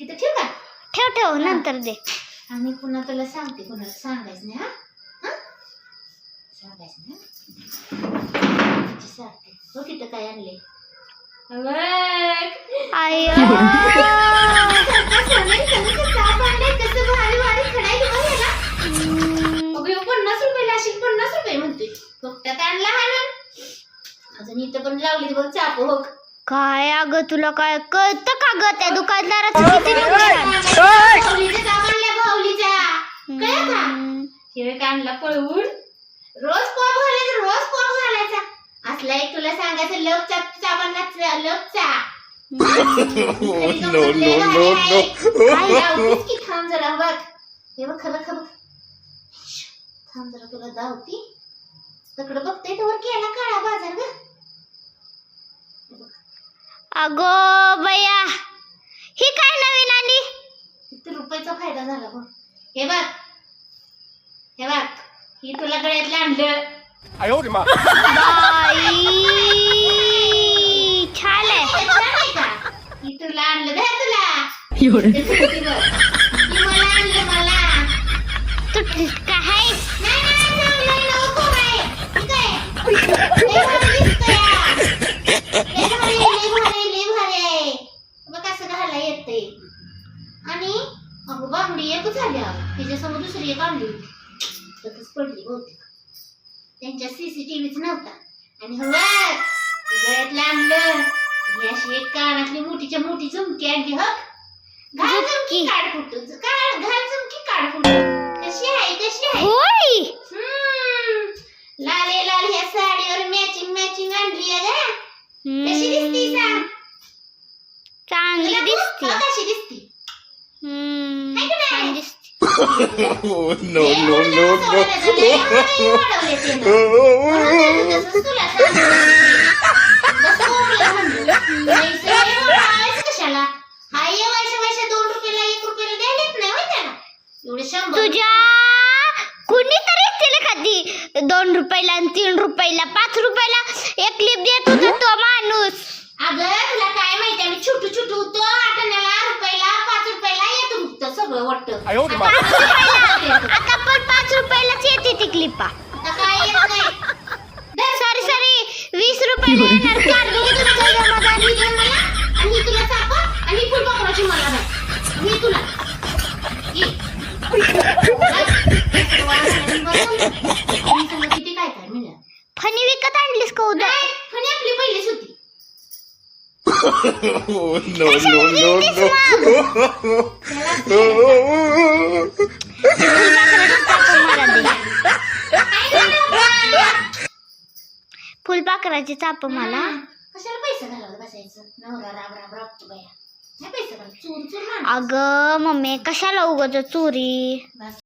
इथं ठेव का? ठेव ठेव नंतर दे. आणि पुन्हा तुला सांगते कोणाला सांगायचं नाही हा? हा? सांगायचं नाही? सांगते. हो तिथं काय आणले आय पन्नास रुपये अशी पन्नास रुपये म्हणतोय. फक्त आणला हा ना. अजून इथं पण लावली बघ चाप हो काय अगं तुला काय कळतं का ग? त्या दुकानदाराचं किती काढला पळवून रोज पॉप घालायचा रोज पॉप घालायचा. असला एक तुला सांगायचं no, no. की थांब जरा बघ. हे बघ खबक खबक थांब जरा तुला धावती तिकडं बघते तर केला काळा बाजार ग. अगो बया ही काय नवीन आली किती रुपयाचा फायदा झाला बघ. हे बघ. हे बघ. ही तुला गळ्यातलं आणलं. बाई छान ही तुला आणलं. तुला. ही मला आणलं मला. तू काय? नाही नाही, नाही, नको ठीक आहे. बांगडी एकच झाली अगं. तिच्यासमोर दुसरी एक आणली. तसंच पडली बहुतेक. त्यांच्या सीसीटीव्हीच नव्हता. आणि हो बघ, गळ्यातलं आणलं ही अशी एक कानातली मोठीच्या मोठी झुमकी आणली हो. घाल झुमकी. काढ फुटू काढ घाल झुमकी काढ फुटू कशी आहे कशी आहे? होय. लाले लाल ह्या साडीवर मॅचिंग मॅचिंग आणली आहे ग. कशी दिसती सांग? चांगली दिसते. कशी दिसती. छान दिसते Oh no कशाला दोन रुपयाला एक रुपयाला द्यायलाच नाही होय त्याला एवढे शंभर तुझ्या कुणीतरी एखादी दोन रुपयाला आणि तीन रुपयाला पाच रुपयाला एक क्लिप देत होता तो माणूस. अगं तुला काय माहिती आम्ही छोटू छोटू होतो आठवण्याला रुपयाला पाच रुपयाला येत होतं सगळं वाटतं. आयो रे बाप. पाच रुपयाला. आता पण पाच रुपयालाच येते ती क्लिपा सॉरी सॉरी. वीस रुपयाला येणार card no no no no! फुलपाखराची चाप मला. कशाला पैसे घालवत बसायचं नवरा राब राब राबतो बाया नाही पैसे घालत चोर चोर माणूस. अगं मम्मी कशाला उगत चोरी बस